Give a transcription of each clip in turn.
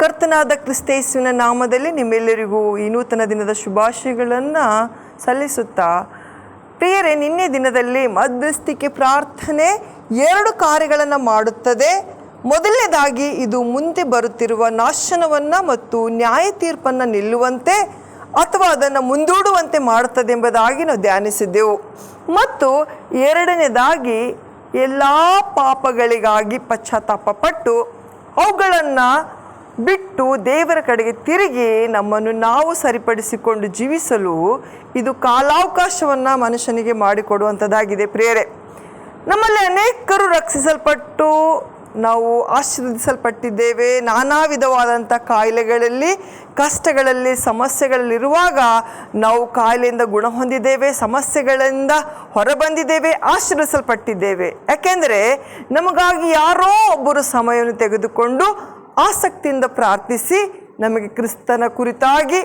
ಕರ್ತನಾದ ಕ್ರಿಸ್ತೇಸುವಿನ ನಾಮದಲ್ಲಿ ನಿಮ್ಮೆಲ್ಲರಿಗೂ ಈ ನೂತನ ದಿನದ ಶುಭಾಶಯಗಳನ್ನು ಸಲ್ಲಿಸುತ್ತಾ, ಪ್ರಿಯರೇ, ನಿನ್ನೆ ದಿನದಲ್ಲಿ ಮಧ್ಯಸ್ಥಿಕೆ ಪ್ರಾರ್ಥನೆ ಎರಡು ಕಾರ್ಯಗಳನ್ನು ಮಾಡುತ್ತದೆ. ಮೊದಲನೇದಾಗಿ ಇದು ಮುಂದೆ ಬರುತ್ತಿರುವ ನಾಶನವನ್ನು ಮತ್ತು ನ್ಯಾಯ ತೀರ್ಪನ್ನು ನಿಲ್ಲುವಂತೆ ಅಥವಾ ಅದನ್ನು ಮುಂದೂಡುವಂತೆ ಮಾಡುತ್ತದೆ ಎಂಬುದಾಗಿ ನಾವು ಧ್ಯಾನಿಸಿದ್ದೆವು. ಮತ್ತು ಎರಡನೇದಾಗಿ ಎಲ್ಲ ಪಾಪಗಳಿಗಾಗಿ ಪಶ್ಚಾತ್ತಾಪಪಟ್ಟು ಅವುಗಳನ್ನು ಬಿಟ್ಟು ದೇವರ ಕಡೆಗೆ ತಿರುಗಿ ನಮ್ಮನ್ನು ನಾವು ಸರಿಪಡಿಸಿಕೊಂಡು ಜೀವಿಸಲು ಇದು ಕಾಲಾವಕಾಶವನ್ನು ಮನುಷ್ಯನಿಗೆ ಮಾಡಿಕೊಡುವಂಥದ್ದಾಗಿದೆ ಪ್ರೇರೆ ನಮ್ಮಲ್ಲಿ ಅನೇಕರು ರಕ್ಷಿಸಲ್ಪಟ್ಟು ನಾವು ಆಶೀರ್ವದಿಸಲ್ಪಟ್ಟಿದ್ದೇವೆ. ನಾನಾ ವಿಧವಾದಂಥ ಕಾಯಿಲೆಗಳಲ್ಲಿ, ಕಷ್ಟಗಳಲ್ಲಿ, ಸಮಸ್ಯೆಗಳಲ್ಲಿರುವಾಗ ನಾವು ಕಾಯಿಲೆಯಿಂದ ಗುಣ ಹೊಂದಿದ್ದೇವೆ, ಸಮಸ್ಯೆಗಳಿಂದ ಹೊರಬಂದಿದ್ದೇವೆ ಆಶೀರ್ವಿಸಲ್ಪಟ್ಟಿದ್ದೇವೆ ಯಾಕೆಂದರೆ, ನಮಗಾಗಿ ಯಾರೋ ಒಬ್ಬರು ಸಮಯವನ್ನು ತೆಗೆದುಕೊಂಡು ಆಸಕ್ತಿಯಿಂದ ಪ್ರಾರ್ಥಿಸಿ ನಮಗೆ ಕ್ರಿಸ್ತನ ಕುರಿತಾಗಿ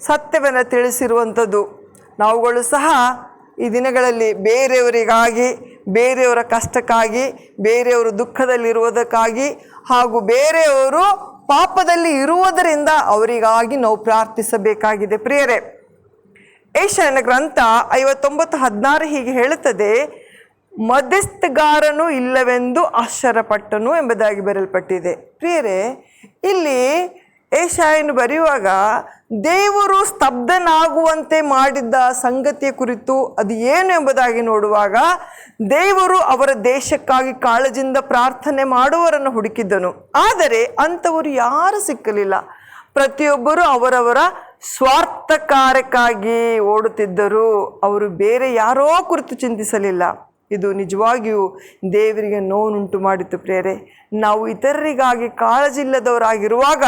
ಸತ್ಯವನ್ನು ತಿಳಿಸಿರುವಂಥದ್ದು. ನಾವುಗಳು ಸಹ ಈ ದಿನಗಳಲ್ಲಿ ಬೇರೆಯವರಿಗಾಗಿ, ಬೇರೆಯವರ ಕಷ್ಟಕ್ಕಾಗಿ, ಬೇರೆಯವರ ದುಃಖದಲ್ಲಿರುವುದಕ್ಕಾಗಿ ಹಾಗೂ ಬೇರೆಯವರು ಪಾಪದಲ್ಲಿ ಇರುವುದರಿಂದ ಅವರಿಗಾಗಿ ನಾವು ಪ್ರಾರ್ಥಿಸಬೇಕಾಗಿದೆ. ಪ್ರಿಯರೇ, ಏಷ್ಯನ ಗ್ರಂಥ ಐವತ್ತೊಂಬತ್ತು ಹದಿನಾರು ಹೀಗೆ ಹೇಳುತ್ತದೆ ಮಧ್ಯಸ್ಥಗಾರನು ಇಲ್ಲವೆಂದು ಆಶ್ಚರ್ಯಪಟ್ಟನು ಎಂಬುದಾಗಿ ಬರೆಯಲ್ಪಟ್ಟಿದೆ. ಪ್ರಿಯರೇ, ಇಲ್ಲಿ ಏಷಾಯನ್ನು ಬರೆಯುವಾಗ, ದೇವರು ಸ್ತಬ್ಧನಾಗುವಂತೆ ಮಾಡಿದ್ದ ಸಂಗತಿಯ ಕುರಿತು ಅದು ಏನು ಎಂಬುದಾಗಿ ನೋಡುವಾಗ, ದೇವರು ಅವರ ದೇಶಕ್ಕಾಗಿ ಕಾಳಜಿಯಿಂದ ಪ್ರಾರ್ಥನೆ ಮಾಡುವವರನ್ನು ಹುಡುಕಿದ್ದನು. ಆದರೆ ಅಂಥವರು ಯಾರು ಸಿಕ್ಕಲಿಲ್ಲ. ಪ್ರತಿಯೊಬ್ಬರು ಅವರವರ ಸ್ವಾರ್ಥ ಕಾರ್ಯಕ್ಕಾಗಿ ಓಡುತ್ತಿದ್ದರು. ಅವರು ಬೇರೆ ಯಾರೋ ಕುರಿತು ಚಿಂತಿಸಲಿಲ್ಲ. ಇದು ನಿಜವಾಗಿಯೂ ದೇವರಿಗೆ ನೋವುಂಟು ಮಾಡಿತು ಪ್ರೇರೆ ನಾವು ಇತರರಿಗಾಗಿ ಕಾಳಜಿ ಇಲ್ಲದವರಾಗಿರುವಾಗ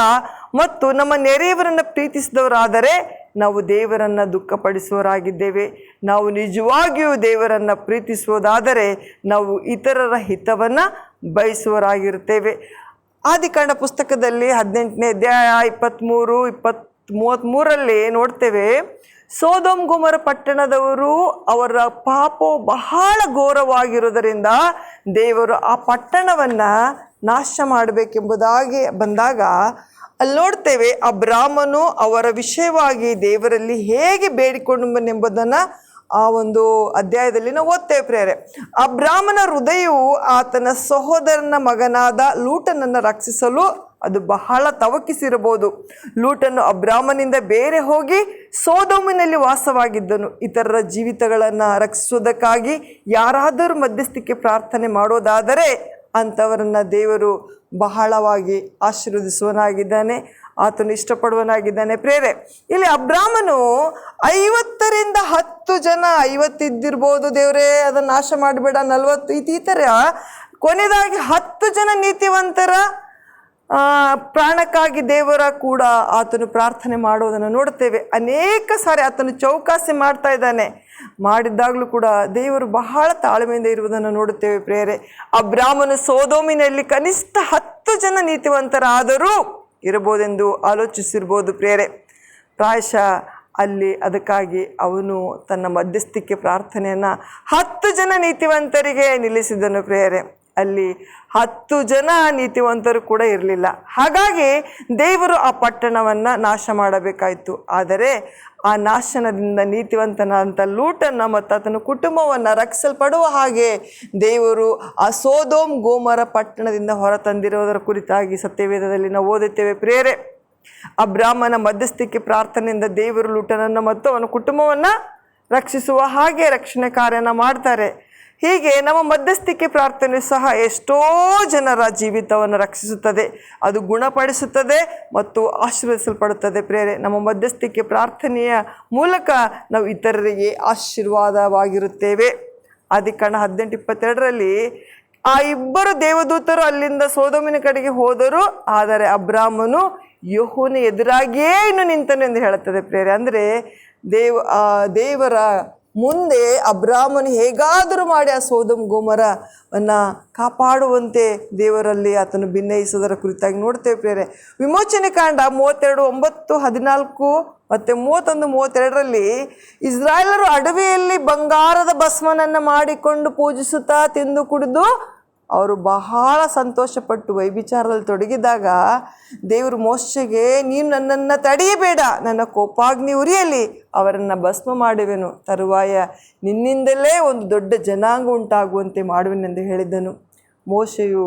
ಮತ್ತು ನಮ್ಮ ನೆರೆಯವರನ್ನು ಪ್ರೀತಿಸಿದವರಾದರೆ ನಾವು ದೇವರನ್ನು ದುಃಖಪಡಿಸುವರಾಗಿದ್ದೇವೆ ನಾವು ನಿಜವಾಗಿಯೂ ದೇವರನ್ನು ಪ್ರೀತಿಸುವುದಾದರೆ ನಾವು ಇತರರ ಹಿತವನ್ನು ಬಯಸುವರಾಗಿರುತ್ತೇವೆ ಆದಿಕಾಂಡ ಪುಸ್ತಕದಲ್ಲಿ ಹದಿನೆಂಟನೇ ಅಧ್ಯಾಯ ಇಪ್ಪತ್ತ್ಮೂರು ಇಪ್ಪತ್ತ್ ಮೂವತ್ತ್ಮೂರಲ್ಲಿ ನೋಡ್ತೇವೆ ಸೋದೋಮ್ ಗುಮರ ಪಟ್ಟಣದವರು ಅವರ ಪಾಪ ಬಹಳ ಘೋರವಾಗಿರುವುದರಿಂದ ದೇವರು ಆ ಪಟ್ಟಣವನ್ನು ನಾಶ ಮಾಡಬೇಕೆಂಬುದಾಗಿ ಬಂದಾಗ ಅಲ್ಲಿ ನೋಡ್ತೇವೆ ಆ ಬ್ರಾಹ್ಮನು ಅವರ ವಿಷಯವಾಗಿ ದೇವರಲ್ಲಿ ಹೇಗೆ ಬೇಡಿಕೊಂಡು ಎಂಬುದನ್ನು ಆ ಒಂದು ಅಧ್ಯಾಯದಲ್ಲಿ ನಾವು ಓದ್ತೇವೆ ಪ್ರೇರೆ ಆ ಬ್ರಾಹ್ಮಣ ಹೃದಯವು ಆತನ ಸಹೋದರನ ಮಗನಾದ ಲೂಟನನ್ನು ರಕ್ಷಿಸಲು ಅದು ಬಹಳ ತವಕಿಸಿರಬಹುದು. ಲೂಟನು ಅಬ್ರಾಹ್ಮನಿಂದ ಬೇರೆ ಹೋಗಿ ಸೋದೋಮಿನಲ್ಲಿ ವಾಸವಾಗಿದ್ದನು. ಇತರರ ಜೀವಿತಗಳನ್ನು ರಕ್ಷಿಸುವುದಕ್ಕಾಗಿ ಯಾರಾದರೂ ಮಧ್ಯಸ್ಥಿಕೆ ಪ್ರಾರ್ಥನೆ ಮಾಡೋದಾದರೆ ಅಂಥವರನ್ನು ದೇವರು ಬಹಳವಾಗಿ ಆಶೀರ್ವದಿಸುವನಾಗಿದ್ದಾನೆ ಆತನು ಇಷ್ಟಪಡುವನಾಗಿದ್ದಾನೆ ಪ್ರೇರೆ ಇಲ್ಲಿ ಅಬ್ರಾಹ್ಮನು ಐವತ್ತರಿಂದ ಹತ್ತು ಜನ ಐವತ್ತಿದ್ದಿರ್ಬೋದು ದೇವರೇ, ಅದನ್ನು ನಾಶ ಮಾಡಬೇಡ, ನಲ್ವತ್ತು ಈ ಥರ ಕೊನೆಯದಾಗಿ ಹತ್ತು ಜನ ನೀತಿವಂತರ ಪ್ರಾಣಕ್ಕಾಗಿ ದೇವರ ಕೂಡ ಆತನು ಪ್ರಾರ್ಥನೆ ಮಾಡುವುದನ್ನು ನೋಡುತ್ತೇವೆ. ಅನೇಕ ಸಾರಿ ಆತನು ಚೌಕಾಸಿ ಮಾಡ್ತಾ ಇದ್ದಾನೆ. ಮಾಡಿದ್ದಾಗಲೂ ಕೂಡ ದೇವರು ಬಹಳ ತಾಳ್ಮೆಯಿಂದ ಇರುವುದನ್ನು ನೋಡುತ್ತೇವೆ ಪ್ರೇರೆ ಆ ಬ್ರಾಹ್ಮನು ಸೋದೋಮಿನಲ್ಲಿ ಕನಿಷ್ಠ ಹತ್ತು ಜನ ನೀತಿವಂತರಾದರೂ ಇರಬಹುದೆಂದು ಆಲೋಚಿಸಿರ್ಬೋದು ಪ್ರೇರೆ ಪ್ರಾಯಶಃ ಅಲ್ಲಿ ಅದಕ್ಕಾಗಿ ಅವನು ತನ್ನ ಮಧ್ಯಸ್ಥಿಕೆ ಪ್ರಾರ್ಥನೆಯನ್ನು ಹತ್ತು ಜನ ನೀತಿವಂತರಿಗೆ ನಿಲ್ಲಿಸಿದನು ಪ್ರೇರೆ ಅಲ್ಲಿ ಹತ್ತು ಜನ ನೀತಿವಂತರು ಕೂಡ ಇರಲಿಲ್ಲ. ಹಾಗಾಗಿ ದೇವರು ಆ ಪಟ್ಟಣವನ್ನು ನಾಶ ಮಾಡಬೇಕಾಯಿತು. ಆದರೆ ಆ ನಾಶನದಿಂದ ನೀತಿವಂತನಾದಂಥ ಲೂಟನ್ನು ಮತ್ತು ಆತನ ಕುಟುಂಬವನ್ನು ರಕ್ಷಿಸಲ್ಪಡುವ ಹಾಗೆ ದೇವರು ಆ ಸೋದೋಮ್ ಗೋಮರ ಪಟ್ಟಣದಿಂದ ಹೊರತಂದಿರುವುದರ ಕುರಿತಾಗಿ ಸತ್ಯವೇದದಲ್ಲಿ ನಾವು ಓದುತ್ತೇವೆ. ಪ್ರೇರೆ ಆ ಬ್ರಾಹ್ಮಣ ಮಧ್ಯಸ್ಥಿಕೆ ಪ್ರಾರ್ಥನೆಯಿಂದ ದೇವರು ಲೂಟನನ್ನು ಮತ್ತು ಅವನ ಕುಟುಂಬವನ್ನು ರಕ್ಷಿಸುವ ಹಾಗೆ ರಕ್ಷಣೆ ಕಾರ್ಯನ ಮಾಡ್ತಾರೆ. ಹೀಗೆ ನಮ್ಮ ಮಧ್ಯಸ್ಥಿಕೆ ಪ್ರಾರ್ಥನೆ ಸಹ ಎಷ್ಟೋ ಜನರ ಜೀವಿತವನ್ನು ರಕ್ಷಿಸುತ್ತದೆ. ಅದು ಗುಣಪಡಿಸುತ್ತದೆ ಮತ್ತು ಆಶೀರ್ವದಿಸಲ್ಪಡುತ್ತದೆ. ಪ್ರೇರೆ ನಮ್ಮ ಮಧ್ಯಸ್ಥಿಕೆ ಪ್ರಾರ್ಥನೆಯ ಮೂಲಕ ನಾವು ಇತರರಿಗೆ ಆಶೀರ್ವಾದವಾಗಿರುತ್ತೇವೆ. ಆದಿಕಾಂಡ ಹದಿನೆಂಟು ಇಪ್ಪತ್ತೆರಡರಲ್ಲಿ, ಆ ಇಬ್ಬರು ದೇವದೂತರು ಅಲ್ಲಿಂದ ಸೋದೋಮಿನ ಕಡೆಗೆ ಹೋದರು. ಆದರೆ ಅಬ್ರಾಹ್ಮನು ಯಹೋನ ಎದುರಾಗಿಯೇ ಇನ್ನು ನಿಂತನು ಎಂದು ಹೇಳುತ್ತದೆ ಪ್ರೇರೆ ಅಂದರೆ ದೇವ ದೇವರ ಮುಂದೆ ಅಬ್ರಾಹ್ಮನ್ ಹೇಗಾದರೂ ಮಾಡಿ ಆ ಸೋದಮ್ ಗೋಮರವನ್ನು ಕಾಪಾಡುವಂತೆ ದೇವರಲ್ಲಿ ಆತನು ಭಿನ್ನಯಿಸೋದರ ಕುರಿತಾಗಿ ನೋಡ್ತೇವೆ ಪ್ರೇರೆ ವಿಮೋಚನೆ ಕಾಂಡ ಮೂವತ್ತೆರಡು, ಒಂಬತ್ತು, ಹದಿನಾಲ್ಕು ಮತ್ತು ಮೂವತ್ತೊಂದು, ಮೂವತ್ತೆರಡರಲ್ಲಿ ಇಸ್ರಾಯೇಲರು ಅಡವಿಯಲ್ಲಿ ಬಂಗಾರದ ಭಸ್ಮನನ್ನು ಮಾಡಿಕೊಂಡು ಪೂಜಿಸುತ್ತಾ ತಿಂದು ಕುಡಿದು ಅವರು ಬಹಳ ಸಂತೋಷಪಟ್ಟು ವೈವಿಚಾರದಲ್ಲಿ ತೊಡಗಿದಾಗ ದೇವರು ಮೋಶೆಗೆ, ನೀನು ನನ್ನನ್ನು ತಡೆಯಬೇಡ. ನನ್ನ ಕೋಪಾಗ್ನಿ ಉರಿಯಲಿ. ಅವರನ್ನು ಭಸ್ಮ ಮಾಡುವೆನು. ತರುವಾಯ ನಿನ್ನಿಂದಲೇ ಒಂದು ದೊಡ್ಡ ಜನಾಂಗ ಉಂಟಾಗುವಂತೆ ಮಾಡುವೆನೆಂದು ಹೇಳಿದ್ದನು ಮೋಶೆಯು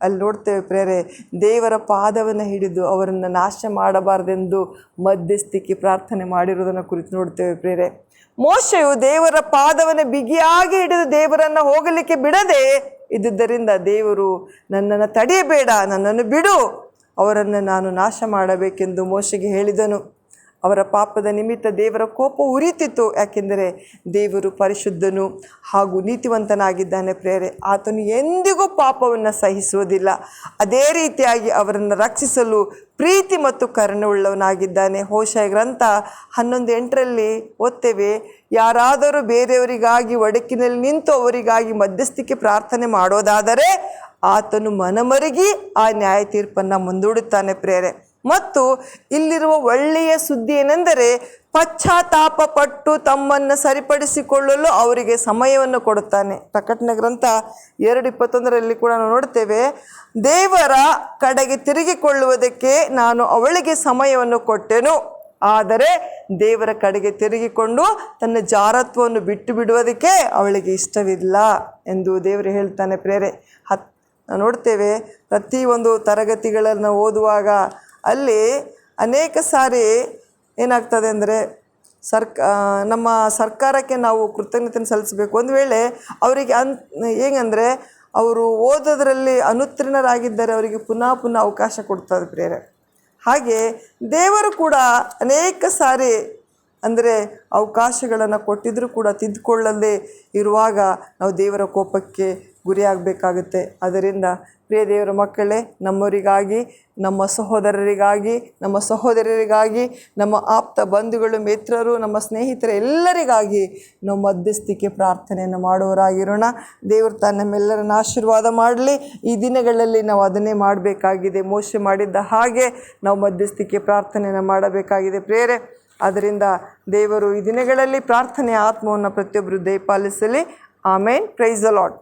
ಅಲ್ಲಿ ನೋಡ್ತೇವೆ ಪ್ರೇರೆ, ದೇವರ ಪಾದವನ್ನು ಹಿಡಿದು ಅವರನ್ನು ನಾಶ ಮಾಡಬಾರ್ದೆಂದು ಮಧ್ಯಸ್ಥಿಕೆ ಪ್ರಾರ್ಥನೆ ಮಾಡಿರುವುದನ್ನು ಕುರಿತು ನೋಡ್ತೇವೆ ಪ್ರೇರೆ. ಮೋಶೆಯು ದೇವರ ಪಾದವನ್ನು ಬಿಗಿಯಾಗಿ ಹಿಡಿದು ದೇವರನ್ನು ಹೋಗಲಿಕ್ಕೆ ಬಿಡದೆ ಇದ್ದುದರಿಂದ ದೇವರು ನನ್ನನ್ನು ತಡೆಯಬೇಡ ನನ್ನನ್ನು ಬಿಡು ಅವರನ್ನು ನಾನು ನಾಶ ಮಾಡಬೇಕೆಂದು ಮೋಶೆಗೆ ಹೇಳಿದನು. ಅವರ ಪಾಪದ ನಿಮಿತ್ತ ದೇವರ ಕೋಪ ಉರಿತಿತ್ತು. ಯಾಕೆಂದರೆ ದೇವರು ಪರಿಶುದ್ಧನು ಹಾಗೂ ನೀತಿವಂತನಾಗಿದ್ದಾನೆ ಪ್ರೇರೆ ಆತನು ಎಂದಿಗೂ ಪಾಪವನ್ನು ಸಹಿಸುವುದಿಲ್ಲ. ಅದೇ ರೀತಿಯಾಗಿ ಅವರನ್ನು ರಕ್ಷಿಸಲು ಪ್ರೀತಿ ಮತ್ತು ಕರುಣೆಯುಳ್ಳವನಾಗಿದ್ದಾನೆ ಹೋಶ ಗ್ರಂಥ ಹನ್ನೊಂದು ಎಂಟರಲ್ಲಿ ಓದ್ತೇವೆ ಯಾರಾದರೂ ಬೇರೆಯವರಿಗಾಗಿ ಒಡಕಿನಲ್ಲಿ ನಿಂತು ಅವರಿಗಾಗಿ ಮಧ್ಯಸ್ಥಿಕೆ ಪ್ರಾರ್ಥನೆ ಮಾಡೋದಾದರೆ ಆತನು ಮನಮರುಗಿ ಆ ನ್ಯಾಯ ತೀರ್ಪನ್ನು ಮುಂದೂಡುತ್ತಾನೆ ಪ್ರೇರೆ ಮತ್ತು ಇಲ್ಲಿರುವ ಒಳ್ಳೆಯ ಸುದ್ದಿ ಏನೆಂದರೆ ಪಶ್ಚಾತ್ತಾಪ ಪಟ್ಟು ತಮ್ಮನ್ನು ಸರಿಪಡಿಸಿಕೊಳ್ಳಲು ಅವರಿಗೆ ಸಮಯವನ್ನು ಕೊಡುತ್ತಾನೆ. ಪ್ರಕಟಣೆ ಗ್ರಂಥ ಎರಡು ಇಪ್ಪತ್ತೊಂದರಲ್ಲಿ ಕೂಡ ನಾವು ನೋಡ್ತೇವೆ, ದೇವರ ಕಡೆಗೆ ತಿರುಗಿಕೊಳ್ಳುವುದಕ್ಕೆ ನಾನು ಅವಳಿಗೆ ಸಮಯವನ್ನು ಕೊಟ್ಟೆನು. ಆದರೆ ದೇವರ ಕಡೆಗೆ ತಿರುಗಿಕೊಂಡು ತನ್ನ ಜಾರತ್ವವನ್ನು ಬಿಟ್ಟು ಬಿಡುವುದಕ್ಕೆ ಅವಳಿಗೆ ಇಷ್ಟವಿಲ್ಲ ಎಂದು ದೇವರು ಹೇಳ್ತಾನೆ ಪ್ರೇರೆ. ಹತ್ ನೋಡ್ತೇವೆ, ಪ್ರತಿಯೊಂದು ತರಗತಿಗಳನ್ನು ಓದುವಾಗ ಅಲ್ಲಿ ಅನೇಕ ಸಾರಿ ಏನಾಗ್ತದೆ ಅಂದರೆ ಸರ್ಕ ನಮ್ಮ ಸರ್ಕಾರಕ್ಕೆ ನಾವು ಕೃತಜ್ಞತೆ ಸಲ್ಲಿಸಬೇಕು. ಒಂದು ವೇಳೆ ಅವರಿಗೆ ಅನ್ ಹೇಗಂದರೆ ಅವರು ಓದೋದ್ರಲ್ಲಿ ಅನುತ್ತೀರ್ಣರಾಗಿದ್ದರೆ ಅವರಿಗೆ ಪುನಃ ಪುನಃ ಅವಕಾಶ ಕೊಡ್ತಾರೆ ಪ್ರೇರೆ ಹಾಗೆ ದೇವರು ಕೂಡ ಅನೇಕ ಸಾರಿ ಅಂದರೆ ಅವಕಾಶಗಳನ್ನು ಕೊಟ್ಟಿದ್ದರೂ ಕೂಡ ತಿದ್ದುಕೊಳ್ಳದೆ ಇರುವಾಗ ನಾವು ದೇವರ ಕೋಪಕ್ಕೆ ಗುರಿಯಾಗಬೇಕಾಗುತ್ತೆ. ಅದರಿಂದ ಪ್ರಿಯ ದೇವರ ಮಕ್ಕಳೇ, ನಮ್ಮವರಿಗಾಗಿ, ನಮ್ಮ ಸಹೋದರರಿಗಾಗಿ ನಮ್ಮ ಸಹೋದರರಿಗಾಗಿ ನಮ್ಮ ಆಪ್ತ ಬಂಧುಗಳು, ಮಿತ್ರರು, ನಮ್ಮ ಸ್ನೇಹಿತರ ಎಲ್ಲರಿಗಾಗಿ ನಾವು ಮಧ್ಯಸ್ಥಿಕೆ ಪ್ರಾರ್ಥನೆಯನ್ನು ಮಾಡುವರಾಗಿರೋಣ ದೇವರು ತಾನು ಆಶೀರ್ವಾದ ಮಾಡಲಿ. ಈ ದಿನಗಳಲ್ಲಿ ನಾವು ಅದನ್ನೇ ಮಾಡಬೇಕಾಗಿದೆ. ಮೋಸ ಮಾಡಿದ್ದ ಹಾಗೆ ನಾವು ಮಧ್ಯಸ್ಥಿಕೆ ಪ್ರಾರ್ಥನೆಯನ್ನು ಮಾಡಬೇಕಾಗಿದೆ ಪ್ರೇರೆ ಅದರಿಂದ ದೇವರು ಈ ದಿನಗಳಲ್ಲಿ ಪ್ರಾರ್ಥನೆ ಆತ್ಮವನ್ನು ಪ್ರತಿಯೊಬ್ಬರು ದಯಪಾಲಿಸಲಿ. ಆಮೇನ್. Price allot